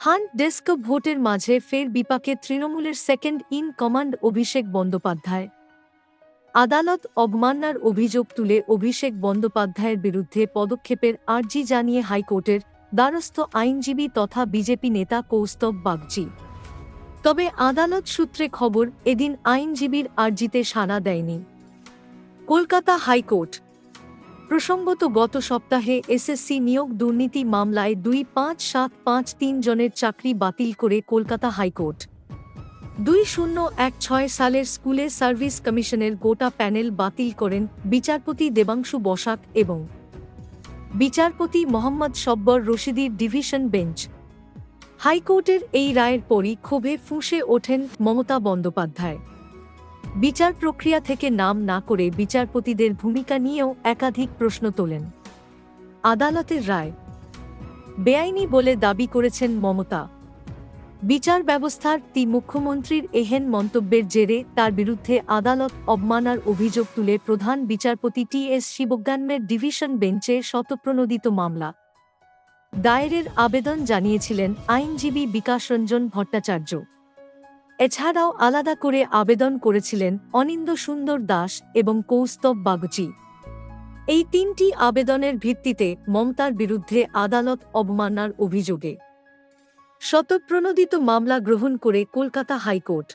Hunt desk ভোটের মাঝে ফের বিপাকে তৃণমূলের second in command Abhishek Bandyopadhyay. আদালত অবমাননার অভিযোগ তুলে অভিষেক বন্দ্যোপাধ্যায়ের বিরুদ্ধে পদক্ষেপের আর্জি জানিয়ে হাইকোর্টের দ্বারস্থ আইনজীবী তথা বিজেপি নেতা কৌস্তব বাগজি তবে আদালত সূত্রে খবর, এদিন আইনজীবীর আর্জিতে সাড়া দেয়নি। কলকাতা হাইকোর্ট প্রসঙ্গত, গত সপ্তাহে এসএসসি নিয়োগ দুর্নীতি মামলায় দুই পাঁচ সাত পাঁচ তিন জনের চাকরি বাতিল করে কলকাতা হাইকোর্ট। দুই শূন্য এক ছয় সালের স্কুলে সার্ভিস কমিশনের গোটা প্যানেল বাতিল করেন বিচারপতি দেবাংশু বসাক এবং বিচারপতি মোহাম্মদ সব্বর রশিদির ডিভিশন বেঞ্চ। হাইকোর্টের এই রায়ের পরই ক্ষোভে ফুঁসে ওঠেন মমতা বন্দ্যোপাধ্যায়। বিচার প্রক্রিয়া থেকে নাম না করে বিচারপতিদের ভূমিকা নিয়েও একাধিক প্রশ্ন তোলেন। আদালতের রায়। বেআইনি বলে দাবি করেছেন মমতা। বিচার ব্যবস্থার তি মুখ্যমন্ত্রীর এহেন মন্তব্যের জেরে তার বিরুদ্ধে আদালত অবমানার অভিযোগ তুলে প্রধান বিচারপতি টি এস শিবজ্ঞানমের ডিভিশন বেঞ্চে শতপ্রণোদিত মামলা। দায়েরের আবেদন জানিয়েছিলেন আইনজীবী বিকাশ রঞ্জন ভট্টাচার্য। এছাড়াও আলাদা করে আবেদন করেছিলেন অনিন্দ সুন্দর দাস এবং কৌস্তব বাগচি। এই তিনটি আবেদনের ভিত্তিতে মমতার বিরুদ্ধে আদালত অবমাননার অভিযোগে। শতপ্রণোদিত মামলা গ্রহণ করে কলকাতা হাইকোর্ট।